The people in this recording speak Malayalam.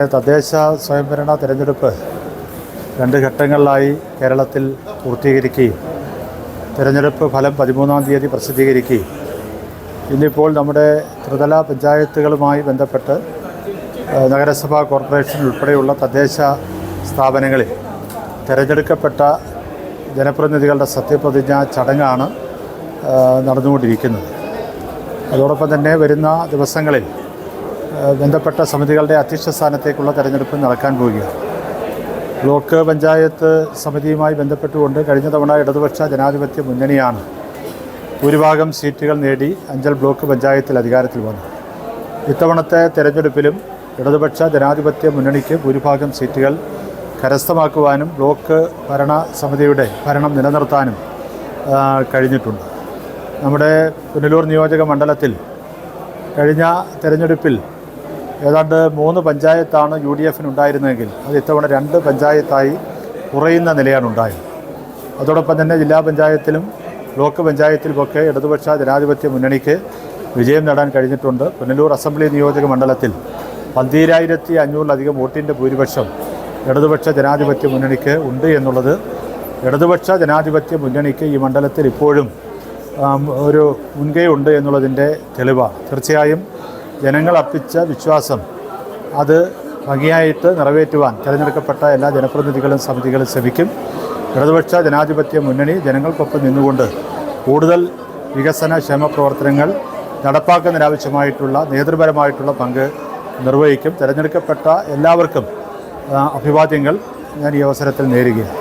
തദ്ദേശ സ്വയംഭരണ തിരഞ്ഞെടുപ്പ് രണ്ട് ഘട്ടങ്ങളിലായി കേരളത്തിൽ പൂർത്തീകരിക്കുകയും തിരഞ്ഞെടുപ്പ് ഫലം പതിമൂന്നാം തീയതി പ്രസിദ്ധീകരിക്കുകയും. ഇന്നിപ്പോൾ നമ്മുടെ ത്രിതല പഞ്ചായത്തുകളുമായി ബന്ധപ്പെട്ട് നഗരസഭാ കോർപ്പറേഷൻ ഉൾപ്പെടെയുള്ള തദ്ദേശ സ്ഥാപനങ്ങളിൽ തിരഞ്ഞെടുക്കപ്പെട്ട ജനപ്രതിനിധികളുടെ സത്യപ്രതിജ്ഞ ചടങ്ങാണ് നടന്നുകൊണ്ടിരിക്കുന്നത്. അതോടൊപ്പം തന്നെ വരുന്ന ദിവസങ്ങളിൽ ബന്ധപ്പെട്ട സമിതികളുടെ അധ്യക്ഷ സ്ഥാനത്തേക്കുള്ള തെരഞ്ഞെടുപ്പ് നടക്കാൻ പോവുകയാണ്. ബ്ലോക്ക് പഞ്ചായത്ത് സമിതിയുമായി ബന്ധപ്പെട്ടുകൊണ്ട് കഴിഞ്ഞ തവണ ഇടതുപക്ഷ ജനാധിപത്യ മുന്നണിയാണ് ഭൂരിഭാഗം സീറ്റുകൾ നേടി അഞ്ചൽ ബ്ലോക്ക് പഞ്ചായത്തിൽ അധികാരത്തിൽ വന്നു ഇത്തവണത്തെ തെരഞ്ഞെടുപ്പിലും ഇടതുപക്ഷ ജനാധിപത്യ മുന്നണിക്ക് ഭൂരിഭാഗം സീറ്റുകൾ കരസ്ഥമാക്കുവാനും ബ്ലോക്ക് ഭരണ സമിതിയുടെ ഭരണം നിലനിർത്താനും കഴിഞ്ഞിട്ടുണ്ട്. നമ്മുടെ പുനലൂർ നിയോജക മണ്ഡലത്തിൽ കഴിഞ്ഞ തെരഞ്ഞെടുപ്പിൽ ഏതാണ്ട് മൂന്ന് പഞ്ചായത്താണ് യു ഡി എഫിന് ഉണ്ടായിരുന്നതെങ്കിൽ അത് ഇത്തവണ രണ്ട് പഞ്ചായത്തായി കുറയുന്ന നിലയാണ് ഉണ്ടായത്. അതോടൊപ്പം തന്നെ ജില്ലാ പഞ്ചായത്തിലും ബ്ലോക്ക് പഞ്ചായത്തിലുമൊക്കെ ഇടതുപക്ഷ ജനാധിപത്യ മുന്നണിക്ക് വിജയം നേടാൻ കഴിഞ്ഞിട്ടുണ്ട്. പുനലൂർ അസംബ്ലി നിയോജക മണ്ഡലത്തിൽ പന്തീരായിരത്തി അഞ്ഞൂറിലധികം വോട്ടിന്റെ ഭൂരിപക്ഷം ഇടതുപക്ഷ ജനാധിപത്യ മുന്നണിക്ക് ഉണ്ട് എന്നുള്ളത് ഇടതുപക്ഷ ജനാധിപത്യ മുന്നണിക്ക് ഈ മണ്ഡലത്തിൽ ഇപ്പോഴും ഒരു മുൻകൈ ഉണ്ട് എന്നുള്ളതിന്റെ തെളിവാണ്. തീർച്ചയായും ജനങ്ങൾ അർപ്പിച്ച വിശ്വാസം അത് ഭംഗിയായിട്ട് നിറവേറ്റുവാൻ തിരഞ്ഞെടുക്കപ്പെട്ട എല്ലാ ജനപ്രതിനിധികളും സമിതികളും ശ്രമിക്കും. ഇടതുപക്ഷ ജനാധിപത്യ മുന്നണി ജനങ്ങൾക്കൊപ്പം നിന്നുകൊണ്ട് കൂടുതൽ വികസന ക്ഷേമ പ്രവർത്തനങ്ങൾ നടപ്പാക്കുന്നതിനാവശ്യമായിട്ടുള്ള നേതൃപരമായിട്ടുള്ള പങ്ക് നിർവഹിക്കും. തിരഞ്ഞെടുക്കപ്പെട്ട എല്ലാവർക്കും അഭിവാദ്യങ്ങൾ ഞാൻ ഈ അവസരത്തിൽ നേരുകയാണ്.